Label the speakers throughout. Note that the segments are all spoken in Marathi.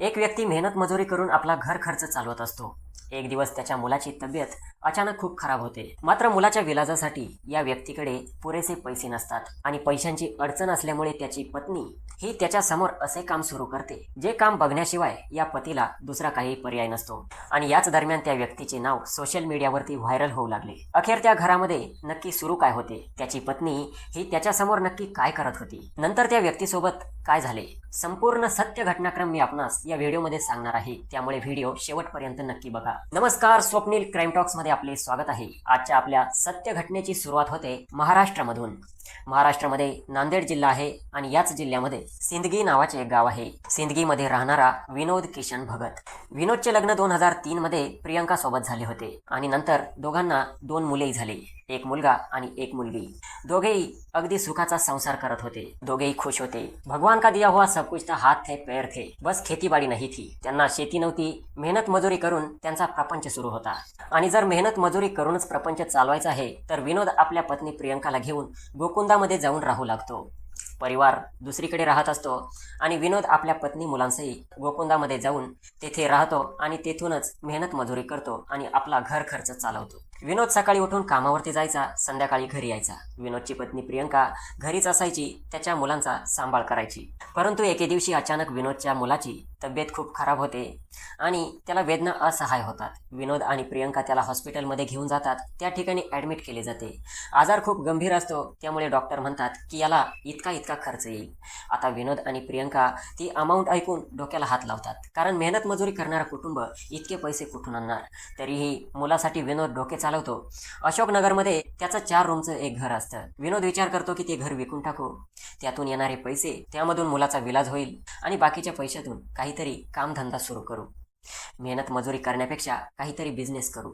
Speaker 1: एक व्यक्ती मेहनत मजुरी करून आपला घर खर्च चालवत असतो. एक दिवस त्याच्या मुलाची तब्येत अचानक खूप खराब होते. मात्र मुलाच्या विलाजासाठी या व्यक्तीकडे पुरेसे पैसे नसतात आणि पैशांची अडचण असल्यामुळे त्याची पत्नी ही त्याच्यासमोर असे काम सुरू करते जे काम बघण्याशिवाय या पतीला दुसरा काही पर्याय नसतो. आणि याच दरम्यान त्या व्यक्तीचे नाव सोशल मीडियावरती व्हायरल होऊ लागले. अखेर त्या घरामध्ये नक्की सुरू काय होते? त्याची पत्नी ही त्याच्यासमोर नक्की काय करत होती? नंतर त्या व्यक्तीसोबत काय झाले? संपूर्ण सत्य घटनाक्रम मी आपणास या व्हिडिओमध्ये सांगणार आहे. त्यामुळे व्हिडिओ शेवटपर्यंत नक्की बघा. नमस्कार स्वप्नील क्राईम टॉक्समध्ये आपले स्वागत आहे. आजच्या आपल्या सत्य घटनेची सुरुवात होते महाराष्ट्रामधून. महाराष्ट्रामध्ये नांदेड जिल्हा आहे आणि याच जिल्ह्यामध्ये सिंदगी नावाचे एक गाव आहे. सिंदगीमध्ये राहणारा विनोद किशन भगत. विनोदचे लग्न दोन हजार तीन मध्ये प्रियंका सोबत झाले होते आणि नंतर दोघांना दोन मुलेही झाले. एक मुलगा आणि एक मुलगी. दोघेही अगदी सुखाचा संसार करत होते. दोघेही खुश होते. भगवान का दिया हुआ सब कुछ था हात थे पैर थे. बस खेतीबाडी नाही थी. त्यांना शेती नव्हती. मेहनत मजुरी करून त्यांचा प्रपंच सुरू होता. आणि जर मेहनत मजुरी करूनच प्रपंच चालवायचा आहे तर विनोद आपल्या पत्नी प्रियंकाला घेऊन गोकुळ गोकुंदामध्ये जाऊन राहू लागतो. परिवार दुसरीकडे राहत असतो आणि विनोद आपल्या पत्नी मुलांसही गोकुंदामध्ये जाऊन तेथे राहतो आणि तेथूनच मेहनत मजुरी करतो आणि आपला घर खर्च चालवतो. विनोद सकाळी उठून कामावरती जायचा संध्याकाळी घरी यायचा. विनोदची पत्नी प्रियंका घरीच असायची त्याच्या मुलांचा सांभाळ करायची. परंतु एके दिवशी अचानक विनोदच्या मुलाची तब्येत खूप खराब होते आणि त्याला वेदना असहाय होतात. विनोद आणि प्रियंका त्याला हॉस्पिटलमध्ये घेऊन जातात. त्या ठिकाणी ॲडमिट केले जाते. आजार खूप गंभीर असतो त्यामुळे डॉक्टर म्हणतात की याला इतका इतका इतका खर्च येईल. आता विनोद आणि प्रियंका ती अमाऊंट ऐकून डोक्याला हात लावतात. कारण मेहनत मजुरी करणारं कुटुंब इतके पैसे कुठून आणणार? तरीही मुलासाठी विनोद डोके चालवतो. अशोकनगरमध्ये त्याचं चार रूमचं एक घर असतं. विनोद विचार करतो की ते घर विकून टाकू. त्यातून येणारे पैसे त्यामधून मुलाचा विलाज होईल आणि बाकीच्या पैशातून काहीतरी कामधंदा सुरू करू. मेहनत मजुरी करण्यापेक्षा काहीतरी बिझनेस करू.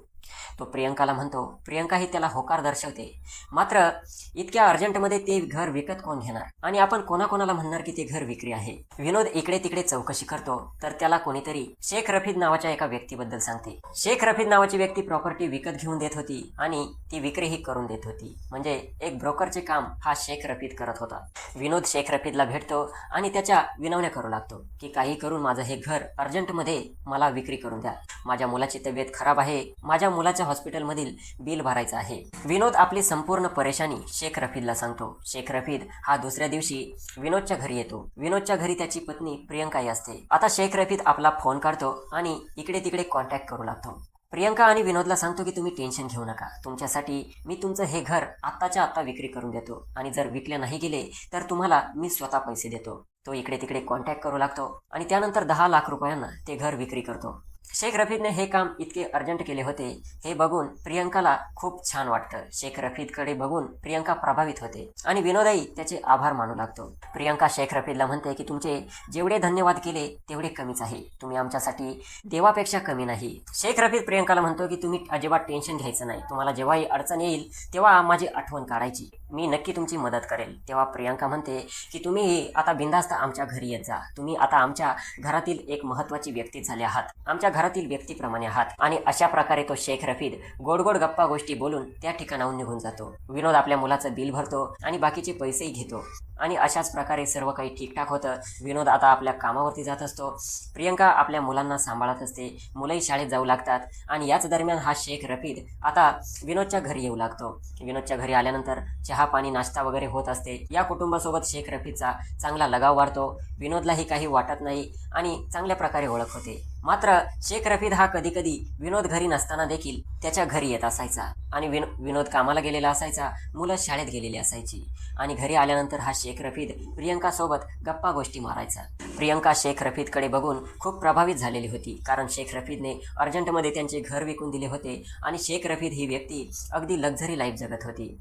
Speaker 1: तो प्रियंकाला म्हणतो प्रियंकाही त्याला होकार दर्शवते. मात्र इतक्या अर्जंटमध्ये ते घर विकत कोण घेणार? आणि आपण कोणाकोणाला म्हणणार की ते घर विक्री आहे? विनोद इकडे तिकडे चौकशी करतो तर त्याला कोणीतरी शेख रफीद नावाच्या एका व्यक्तीबद्दल सांगते. शेख रफीद नावाची व्यक्ती प्रॉपर्टी विकत घेऊन देत होती आणि ती विक्रीही करून देत होती. म्हणजे एक ब्रोकरचे काम हा शेख रफीद करत होता. विनोद शेख रफीदला भेटतो आणि त्याच्या विनवण्या करू लागतो की काही करून माझं हे घर अर्जंटमध्ये मला विक्री करून द्या. माझ्या मुलाची तब्येत खराब आहे. माझ्या मुलाच्या हॉस्पिटलमधील बिल भरायचं आहे. विनोद आपली संपूर्ण परेशानी शेख रफीदला सांगतो. शेख रफीद हा दुसऱ्या दिवशी विनोदच्या घरी येतो. विनोदच्या घरी त्याची पत्नी प्रियंकाही असते. आता शेख रफीद आपला फोन काढतो आणि इकडे तिकडे कॉन्टॅक्ट करू लागतो. प्रियंका आणि विनोदला सांगतो की तुम्ही टेन्शन घेऊ नका. तुमच्यासाठी मी तुमचं हे घर आत्ताच्या आत्ता विक्री करून देतो. आणि जर विकले नाही गेले तर तुम्हाला मी स्वतः पैसे देतो. तो इकडे तिकडे कॉन्टॅक्ट करू लागतो आणि त्यानंतर दहा लाख रुपयांना ते घर विक्री करतो. शेख रफीदने हे काम इतके अर्जंट केले होते हे बघून प्रियंकाला खूप छान वाटतं. शेख रफीदकडे बघून प्रियंका प्रभावित होते आणि विनोदही त्याचे आभार मानू लागतो. प्रियंका शेख रफीदला म्हणते की तुमचे जेवढे धन्यवाद केले तेवढे कमीच आहे. तुम्ही आमच्यासाठी देवापेक्षा कमी नाही. शेख रफीद प्रियंकाला म्हणतो की तुम्ही अजिबात टेन्शन घ्यायचं नाही. तुम्हाला जेव्हाही अडचण येईल तेव्हा माझी आठवण काढायची. मी नक्की तुमची मदत करेल. तेव्हा प्रियंका म्हणते की तुम्ही आता बिंदास्त आमच्या घरी येत जा. तुम्ही आता आमच्या घरातील एक महत्त्वाची व्यक्ती झाले आहात. आमच्या घरातील व्यक्तीप्रमाणे आहात. आणि अशा प्रकारे तो शेख रफीद गोड गोड गप्पा गोष्टी बोलून त्या ठिकाणाहून निघून जातो. विनोद आपल्या मुलाचं बिल भरतो आणि बाकीचे पैसेही घेतो. आणि अशाच प्रकारे सर्व काही ठीकठाक होतं. विनोद आता आपल्या कामावरती जात असतो. प्रियंका आपल्या मुलांना सांभाळत असते. मुलंही शाळेत जाऊ लागतात. आणि याच दरम्यान हा शेख रफीद आता विनोदच्या घरी येऊ लागतो. विनोदच्या घरी आल्यानंतर चहा पाणी नाश्ता वगैरे होत असते. या कुटुंबासोबत शेख रफीदचा चांगला लगाव वाढतो. विनोदलाही काही वाटत नाही आणि चांगल्या प्रकारे ओळख होते. मात्र शेख रफीद हा कधी कधी विनोद घरी नसताना देखील त्याच्या घरी येत असायचा आणि विनो विनोद कामाला गेलेला असायचा मुलं शाळेत गेलेली असायची आणि घरी आल्यानंतर हा शेख रफीद प्रियंकासोबत गप्पा गोष्टी मारायचा. प्रियंका शेख रफीदकडे बघून खूप प्रभावित झालेली होती कारण शेख रफीदने अर्जंटमध्ये त्यांचे घर विकून दिले होते आणि शेख रफीद ही व्यक्ती अगदी लक्झरी लाईफ जगत होती.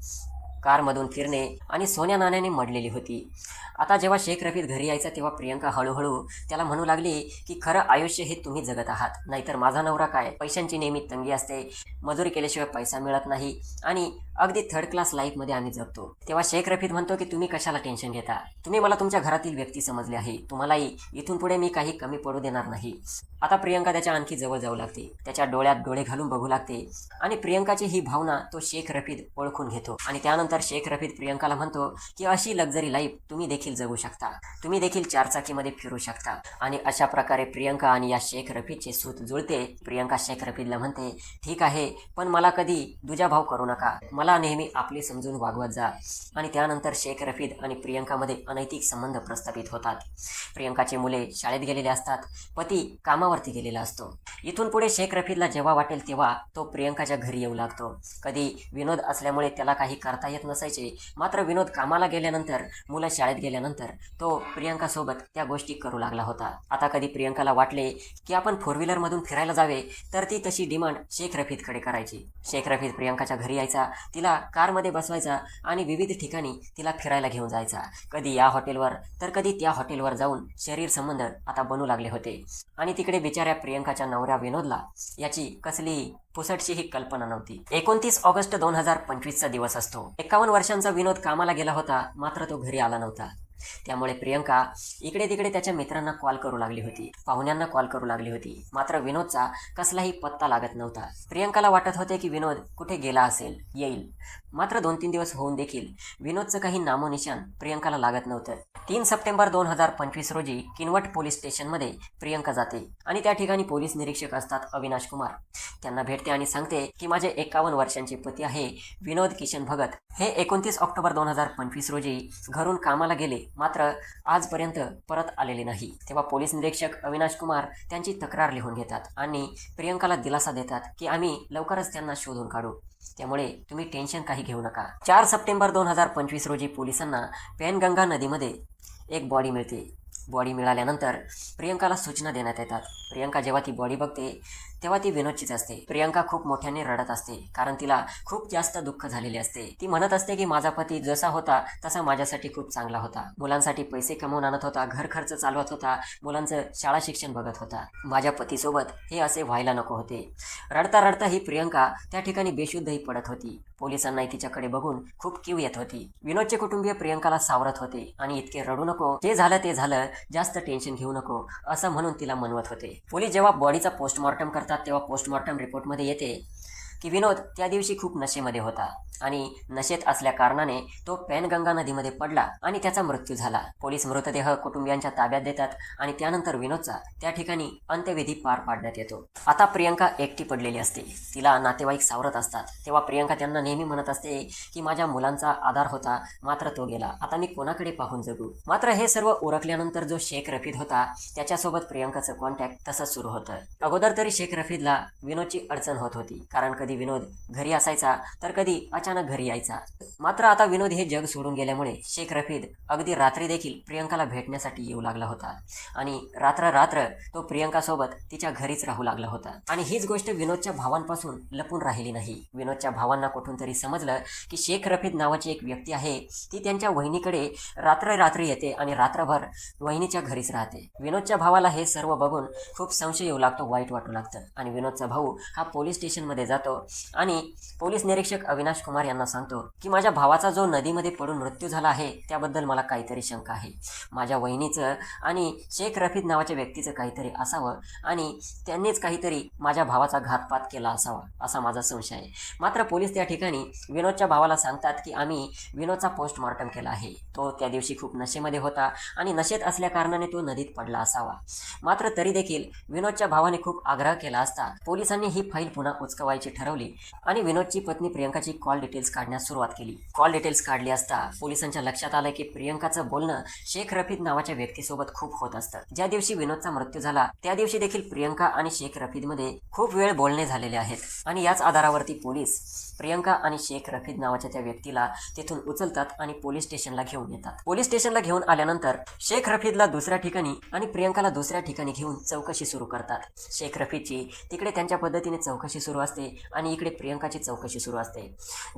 Speaker 1: कारमधून फिरणे आणि सोन्या नाण्याने मडलेली होती. आता जेव्हा शेख रफीत घरी यायचा तेव्हा प्रियंका हळूहळू त्याला म्हणू लागली की खरं आयुष्य हे तुम्ही जगत आहात. नाहीतर माझा नवरा काय? पैशांची नेहमी तंगी असते. मजुरी केल्याशिवाय पैसा मिळत नाही. आणि अगदी थर्ड क्लास लाईफमध्ये आम्ही जगतो. तेव्हा शेख रफीत म्हणतो की तुम्ही कशाला टेन्शन घेता? तुम्ही मला तुमच्या घरातील व्यक्ती समजली आहे. तुम्हालाही इथून पुढे मी काही कमी पडू देणार नाही. आता प्रियंका त्याच्या आणखी जवळ जाऊ लागते. त्याच्या डोळ्यात डोळे घालून बघू लागते. आणि प्रियंकाची ही भावना तो शेख रफीद ओळखून घेतो. आणि त्यानंतर त्यानंतर शेख रफीद प्रियंकाला म्हणतो की अशी लक्झरी लाईफ तुम्ही देखील जगू शकता. तुम्ही देखील चारचाकीमध्ये फिरू शकता. आणि अशा प्रकारे प्रियंका आणि या शेख रफीदचे सूत जुळते. प्रियंका शेख रफीदला म्हणते ठीक आहे पण मला कधी दुजाभाव करू नका. मला नेहमी आपले समजून वागवत जा. आणि त्यानंतर शेख रफीद आणि प्रियंकामध्ये अनैतिक संबंध प्रस्थापित होतात. प्रियंकाची मुले शाळेत गेलेले असतात. पती कामावरती गेलेला असतो. इथून पुढे शेख रफीदला जेव्हा वाटेल तेव्हा तो प्रियंकाच्या घरी येऊ लागतो. कधी विनोद असल्यामुळे त्याला काही करता येत नसायचे. मात्र विनोद कामाला गेल्यानंतर मुलं शाळेत गेल्यानंतर तो प्रियंकासोबत त्या गोष्टी करू लागला होता. आता कधी प्रियंकाला वाटले की आपण फोर व्हीलरमधून फिरायला जावे तर ती तशी डिमांड शेख रफीदकडे करायची. शेख रफीद प्रियंकाच्या घरी यायचा तिला कारमध्ये बसवायचा आणि विविध ठिकाणी तिला फिरायला घेऊन जायचा. कधी या हॉटेलवर तर कधी त्या हॉटेलवर जाऊन शरीर संबंध आता बनू लागले होते. आणि तिकडे बिचाऱ्या प्रियंकाच्या नवऱ्या विनोदला याची कसली पुसटशी ही कल्पना नव्हती. एकोणतीस ऑगस्ट दोन हजार पंचवीसचा दिवस असतो. एकावन्न वर्षांचा विनोद कामाला गेला होता मात्र तो घरी आला नव्हता. त्यामुळे प्रियंका इकडे तिकडे त्याच्या मित्रांना कॉल करू लागली होती. पाहुण्यांना कॉल करू लागली होती. मात्र विनोदचा कसलाही पत्ता लागत नव्हता. प्रियंकाला वाटत होते की विनोद कुठे गेला असेल येईल. मात्र दोन तीन दिवस होऊन देखील विनोदचं काही नामोनिशान प्रियंकाला लागत नव्हतं. तीन सप्टेंबर दोन हजार पंचवीस रोजी किनवट पोलीस स्टेशनमध्ये प्रियंका जाते आणि त्या ठिकाणी पोलीस निरीक्षक असतात अविनाश कुमार. त्यांना भेटते आणि सांगते की माझे एकावन्न वर्षांचे पती आहे विनोद किशन भगत. हे एकोणतीस ऑक्टोबर दोन हजार पंचवीस रोजी घरून कामाला गेले मात्र आजपर्यंत परत आलेले नाही. तेव्हा पोलीस निरीक्षक अविनाश कुमार त्यांची तक्रार लिहून घेतात आणि प्रियंकाला दिलासा देतात की आम्ही लवकरच त्यांना शोधून काढू. त्यामुळे तुम्ही टेन्शन काही घेऊ नका. चार सप्टेंबर दोन हजार पंचवीस रोजी पोलिसांना पेनगंगा नदीमध्ये एक बॉडी मिळते. बॉडी मिळाल्यानंतर प्रियंकाला सूचना देण्यात येतात. प्रियंका जेव्हा ती बॉडी बघते तेव्हा ती विनोदचीच असते. प्रियंका खूप मोठ्याने रडत असते कारण तिला खूप जास्त दुःख झालेले असते. ती म्हणत असते की माझा पती जसा होता तसा माझ्यासाठी खूप चांगला होता. मुलांसाठी पैसे कमवून आणत होता घर खर्च चालवत होता मुलांचं शाळा शिक्षण बघत होता. माझ्या पतीसोबत हे असे व्हायला नको होते. रडता रडता ही प्रियंका त्या ठिकाणी बेशुद्धही पडत होती. पोलिसांनाही तिच्याकडे बघून खूप किव येत होती. विनोदचे कुटुंबीय प्रियंकाला सावरत होते आणि इतके रडू नको जे झालं ते झालं जास्त टेन्शन घेऊ नको असं म्हणून तिला म्हणवत होते. पोलीस जेव्हा बॉडीचा पोस्टमॉर्टम करतात तेव्हा पोस्टमॉर्टम रिपोर्टमध्ये येते. की विनोद त्या दिवशी खूप नशेमध्ये होता आणि नशेत असल्या कारणाने तो पॅनगंगा नदीमध्ये पडला आणि त्याचा मृत्यू झाला. पोलीस मृतदेह कुटुंबियांच्या ताब्यात देतात आणि त्यानंतर विनोदचा त्या ठिकाणी अंत्यविधी पार पाडण्यात येतो. आता प्रियंका एकटी पडलेली असते. तिला नातेवाईक सावरत असतात. तेव्हा प्रियंका त्यांना नेहमी म्हणत असते की माझ्या मुलांचा आधार होता मात्र तो गेला. आता मी कोणाकडे पाहून जगू? मात्र हे सर्व ओळखल्यानंतर जो शेख रफीद होता त्याच्यासोबत प्रियंकाचं कॉन्टॅक्ट तसंच सुरू होतं. अगोदर तरी शेख रफीदला विनोदची अडचण होत होती कारण कधी विनोद घरी असायचा तर कधी अचानक घरी यायचा. मात्र आता विनोद हे जग सोडून गेल्यामुळे शेख रफीद अगदी रात्री देखील प्रियंकाला भेटण्यासाठी येऊ लागला होता. आणि रात्र रात्र तो प्रियंकासोबत तिच्या घरीच राहू लागला होता. आणि हीच गोष्ट विनोदच्या भावांपासून लपून राहिली नाही. विनोदच्या भावांना कुठून तरी समजलं की शेख रफीद नावाची एक व्यक्ती आहे ती त्यांच्या वहिनीकडे रात्र रात्री येते आणि रात्रभर वहिनीच्या घरीच राहते. विनोदच्या भावाला हे सर्व बघून खूप संशय येऊ लागतो वाईट वाटू लागतं. आणि विनोदचा भाऊ हा पोलीस स्टेशनमध्ये जातो आणि पोलीस निरीक्षक अविनाश कुमार यांना सांगतो की माझ्या भावाचा जो नदीमध्ये पडून मृत्यू झाला आहे त्याबद्दल मला काहीतरी शंका आहे. माझ्या वहिनीचं आणि शेख रफीद नावाच्या व्यक्तीचं काहीतरी असावं आणि त्यांनीच काहीतरी माझ्या भावाचा घातपात केला असावा असा माझा संशय आहे. मात्र पोलीस त्या ठिकाणी विनोदच्या भावाला सांगतात की आम्ही विनोदचा पोस्टमॉर्टम केला आहे. तो त्या दिवशी खूप नशेमध्ये होता आणि नशेत असल्या कारणाने तो नदीत पडला असावा. मात्र तरी देखील विनोदच्या भावाने खूप आग्रह केला असता. पोलिसांनी ही फाईल पुन्हा उचकवायची ठरवली. आणि विनोदची पत्नी प्रियंकाची कॉल डिटेल्स काढण्यास सुरुवात केली. कॉल डिटेल्स काढली असता पोलिसांच्या लक्षात आलं की प्रियंकाचं बोलणं शेख रफीद नावाच्या व्यक्तीसोबत खूप होत असतं. ज्या दिवशी विनोदचा मृत्यू झाला त्या दिवशी देखील प्रियंका आणि शेख रफीदमध्ये खूप वेळ बोलणे झालेले आहेत. आणि याच आधारावरती पोलीस प्रियंका आणि शेख रफीद नावाच्या त्या व्यक्तीला तिथून उचलतात आणि पोलीस स्टेशनला घेऊन येतात. पोलीस स्टेशनला घेऊन आल्यानंतर शेख रफीदला दुसऱ्या ठिकाणी आणि प्रियंकाला दुसऱ्या ठिकाणी घेऊन चौकशी सुरू करतात. शेख रफीदची तिकडे त्यांच्या पद्धतीने चौकशी सुरू असते आणि इकडे प्रियंकाची चौकशी सुरू असते.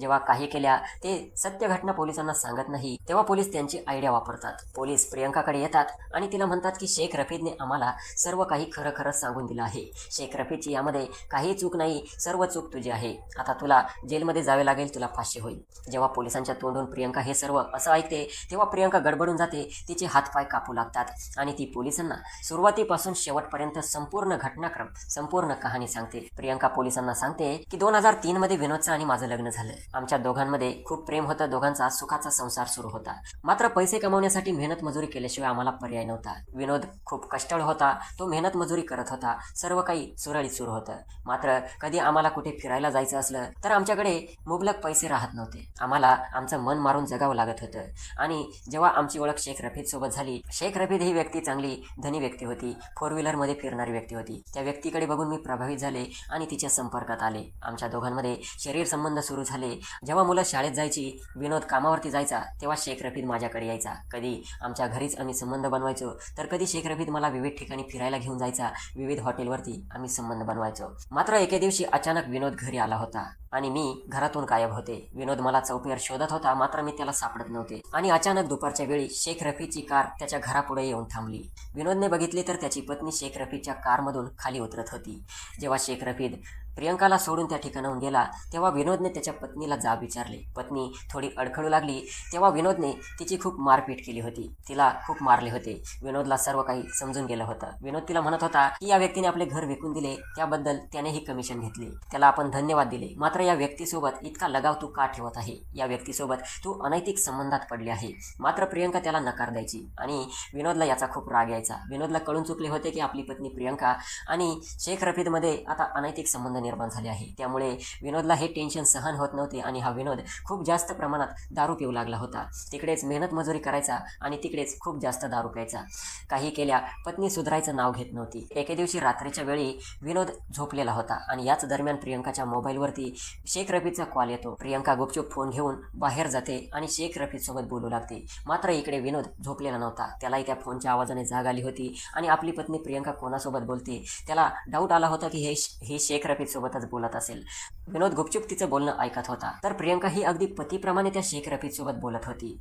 Speaker 1: जेव्हा काही केल्या ते सत्य घटना पोलिसांना सांगत नाही तेव्हा पोलीस त्यांची आयडिया वापरतात. पोलीस प्रियंकाकडे येतात आणि तिला म्हणतात की शेख रफीदने आम्हाला सर्व काही खरं खरं सांगून दिलं आहे. शेख रफीदची यामध्ये काही चूक नाही सर्व चूक तुझी आहे. आता तुला जेलमध्ये जावे लागेल तुला फाशी होईल. जेव्हा पोलिसांच्या तोंडून प्रियंका हे सर्व असं ऐकते तेव्हा प्रियंका गडबडून जाते. तिचे हातपाय कापू लागतात आणि ती पोलिसांना सुरुवातीपासून शेवटपर्यंत संपूर्ण घटनाक्रम संपूर्ण कहाणी सांगते. प्रियंका पोलिसांना सांगते की दोन हजार तीन मध्ये विनोदचं आणि माझं लग्न झालं. आमच्या दोघांमध्ये खूप प्रेम होतं दोघांचा सुखाचा संसार सुरू होता. मात्र पैसे कमवण्यासाठी मेहनत मजुरी केल्याशिवाय आम्हाला पर्याय नव्हता. विनोद खूप कष्टळ होता तो मेहनत मजुरी करत होता. सर्व काही सुरळीत सुरू होतं. मात्र कधी आम्हाला कुठे फिरायला जायचं असलं तर आमच्याकडे मुबलक पैसे राहत नव्हते. आम्हाला आमचं मन मारून जगावं लागत होतं. आणि जेव्हा आमची ओळख शेख रफीद सोबत झाली शेख रफीद ही व्यक्ती चांगली धनी व्यक्ती होती फोर व्हीलरमध्ये फिरणारी व्यक्ती होती. त्या व्यक्तीकडे बघून मी प्रभावित झाले आणि तिच्या संपर्कात आले. आमच्या दोघांमध्ये शरीर संबंध सुरू झाले. जेव्हा मुलं शाळेत जायची विनोद कामावरती जायचा तेव्हा शेख रफीद माझ्याकडे यायचा. कधी आमच्या घरीच आम्ही संबंध बनवायचो तर कधी शेख रफीद मला विविध ठिकाणी फिरायला घेऊन जायचा विविध हॉटेलवरती आम्ही संबंध बनवायचो. मात्र एके दिवशी अचानक विनोद घरी आला होता. आणि मी घरातून गायब होते. विनोद मला चौपेर शोधत होता मात्र मी त्याला सापडत नव्हते. आणि अचानक दुपारच्या वेळी शेख रफीची कार त्याच्या घरापुढे येऊन थांबली. विनोदने बघितले तर त्याची पत्नी शेख रफीच्या कारमधून खाली उतरत होती. जेव्हा शेख रफीद प्रियंकाला सोडून त्या ठिकाणाहून गेला तेव्हा विनोदने त्याच्या पत्नीला जाब विचारले. पत्नी थोडी अडखळू लागली. तेव्हा विनोदने तिची खूप मारपीट केली होती. तिला खूप मारले होते. विनोदला सर्व काही समजून गेलं होतं. विनोद तिला म्हणत होता की या व्यक्तीने आपले घर विकून दिले. त्याबद्दल त्यानेही कमिशन घेतले. त्याला आपण धन्यवाद दिले. मात्र या व्यक्तीसोबत इतका लगाव तू का ठेवत आहे? या व्यक्तीसोबत तू अनैतिक संबंधात पडली आहे. मात्र प्रियंका त्याला नकार द्यायची आणि विनोदला याचा खूप राग यायचा. विनोदला कळून चुकले होते की आपली पत्नी प्रियंका आणि शेख रफीदमध्ये आता अनैतिक संबंध निर्माण झाले आहे. त्यामुळे विनोदला हे टेन्शन सहन होत नव्हते आणि हा विनोद खूप जास्त प्रमाणात दारू पिऊ लागला होता. तिकडेच मेहनत मजुरी करायचा आणि तिकडेच खूप जास्त दारू प्यायचा. काही केल्या पत्नी सुधारायचं नाव घेत नव्हती. एके दिवशी रात्रीच्या वेळी विनोद झोपलेला होता आणि याच दरम्यान प्रियंकाच्या मोबाईलवरती शेख रफीचा कॉल येतो. प्रियंका गुपचूप फोन घेऊन बाहेर जाते आणि शेख रफीद सोबत बोलू लागते. मात्र इकडे विनोद झोपलेला नव्हता. त्यालाही त्या फोनच्या आवाजाने जाग आली होती आणि आपली पत्नी प्रियंका कोणासोबत बोलते? त्याला डाऊट आला होता की हे हे शेख रफीद सोबतच बोलत असेल. विनोद गुपचूप तिचं बोलणं ऐकत होता. तर प्रियंका ही अगदी पतीप्रमाणे त्या शेख रफीद सोबत बोलत होती.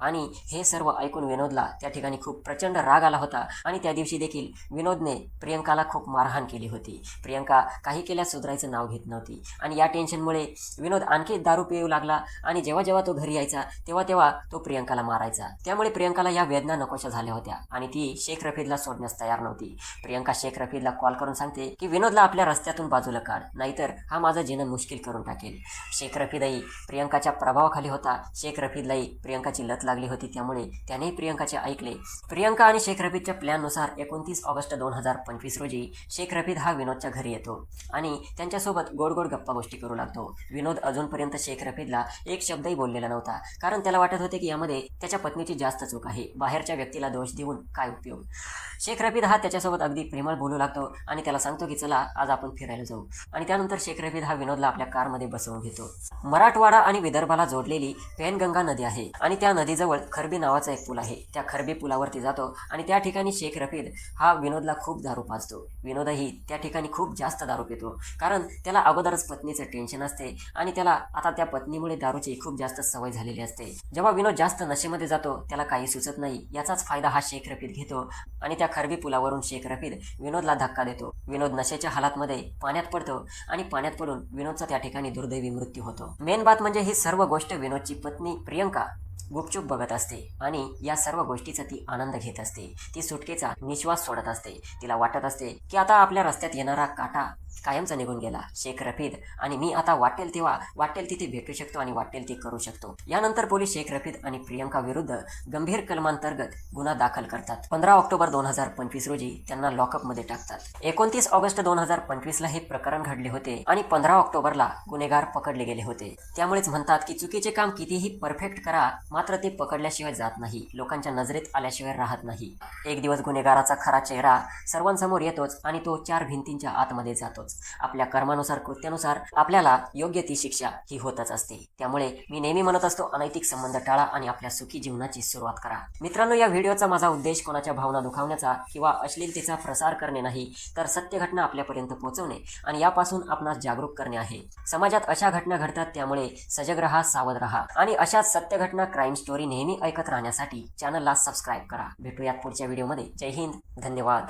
Speaker 1: आणि हे सर्व ऐकून विनोदला त्या ठिकाणी खूप प्रचंड राग आला होता. आणि त्या दिवशी देखील विनोदने प्रियंकाला खूप मारहाण केली होती. प्रियंका काही केल्यास सुधारायचं नाव घेत नव्हती. आणि या टेन्शनमुळे विनोद आणखी दारू पिऊ लागला आणि जेव्हा जेव्हा तो घरी यायचा तेव्हा तेव्हा तो प्रियंकाला मारायचा. त्यामुळे प्रियंकाला या वेदना नकोशा झाल्या होत्या आणि ती शेख रफीदला सोडण्यास तयार नव्हती. प्रियंका शेख रफीदला कॉल करून सांगते की विनोदला आपल्या रस्त्यातून बाजूला काढ नाहीतर हा माझा जीवन मुश्किल करून टाकेल. शेख रफीदही प्रियंकाच्या प्रभावाखाली होता. शेख रफीदलाही प्रियंकाची लत लागली होती. त्यामुळे त्यानेही प्रियंकाचे ऐकले. प्रियंका आणि शेख रफीदच्या प्लॅननुसार एकोणतीस ऑगस्ट दोन हजार पंचवीस रोजी शेख रफीद हा विनोदच्या घरी येतो आणि त्यांच्यासोबत गोड गोड गप्पा गोष्टी करू लागतो. विनोद अजूनपर्यंत शेख रफीदला एक शब्दही बोललेला नव्हता कारण त्याला वाटत होते की यामध्ये त्याच्या पत्नीची जास्त चूक आहे. बाहेरच्या व्यक्तीला दोष देऊन काय उपयोग? शेख रफीद हा त्याच्यासोबत अगदी प्रेमळ बोलू लागतो आणि त्याला सांगतो की चला आज आपण फिरायला जाऊ. आणि त्यानंतर शेख रफीद हा विनोदला आपल्या कारमध्ये बसवून घेतो. मराठवाडा आणि विदर्भाला जोडलेली पेनगंगा नदी आहे आणि त्या जवळ खरबी नावाचा एक पूल आहे. त्या खरबी पुलावरती जातो आणि त्या ठिकाणी शेख रफीद हा विनोदला खूप दारू पाजतो. विनोदही त्या ठिकाणी खूप जास्त दारू पितो. कारण त्याला अगोदरच पत्नीचं टेन्शन असते आणि त्याला आता त्या पत्नीमुळे दारूची खूप जास्त सवय झालेली असते. जेव्हा विनोद जास्त नशेमध्ये जातो त्याला काही सुचत नाही. याचाच फायदा हा शेख रफीद घेतो आणि त्या खरबी पुलावरून शेख रफीद विनोदला धक्का देतो. विनोद नशेच्या हालातमध्ये पाण्यात पडतो आणि पाण्यात पडून विनोदचा त्या ठिकाणी दुर्दैवी मृत्यू होतो. मेन बात म्हणजे ही सर्व गोष्ट विनोदची पत्नी प्रियंका गुपचूप बघत असते आणि या सर्व गोष्टीचा ती आनंद घेत असते. ती सुटकेचा निश्वास सोडत असते. तिला वाटत असते की आता आपल्या रस्त्यात येणारा काटा कायमचा निघून गेला. शेख रफीद आणि मी आता वाटेल तेव्हा वाटेल तिथे भेटू शकतो आणि वाटेल ते करू शकतो. यानंतर पोलीस शेख रफीद आणि प्रियंका विरुद्ध गंभीर कलमांतर्गत गुन्हा दाखल करतात. पंधरा ऑक्टोबर दोन हजार पंचवीस रोजी त्यांना लॉकअपमध्ये टाकतात. एकोणतीस ऑगस्ट दोन हजार पंचवीसला हे प्रकरण घडले होते आणि पंधरा ऑक्टोबरला गुन्हेगार पकडले गेले होते. त्यामुळेच म्हणतात की चुकीचे काम कितीही परफेक्ट करा मात्र ते पकडल्याशिवाय जात नाही. लोकांच्या नजरेत आल्याशिवाय राहत नाही. एक दिवस गुन्हेगाराचा खरा चेहरा सर्वांसमोर येतोच आणि तो चार भिंतींच्या आतमध्ये जातो. जातोच आपल्या कर्मानुसार कृत्यानुसार आपल्याला योग्य ती शिक्षा ही होतच असते. त्यामुळे मी नेहमी म्हणत असतो अनैतिक संबंध टाळा आणि आपल्या सुखी जीवनाची सुरुवात करा. मित्रांनो या व्हिडिओचा माझा उद्देश कोणाच्या भावना दुखावण्याचा किंवा अश्लीलतेचा प्रसार करणे नाही तर सत्य घटना आपल्यापर्यंत पोहोचवणे आणि यापासून आपणास जागरूक करणे आहे. समाजात अशा घटना घडतात त्यामुळे सजग रहा सावध रहा आणि अशाच सत्य घटना क्राईम स्टोरी नेहमी ऐकत राहण्यासाठी चॅनलला सबस्क्राईब करा. भेटूयात पुढच्या व्हिडिओमध्ये. जय हिंद धन्यवाद.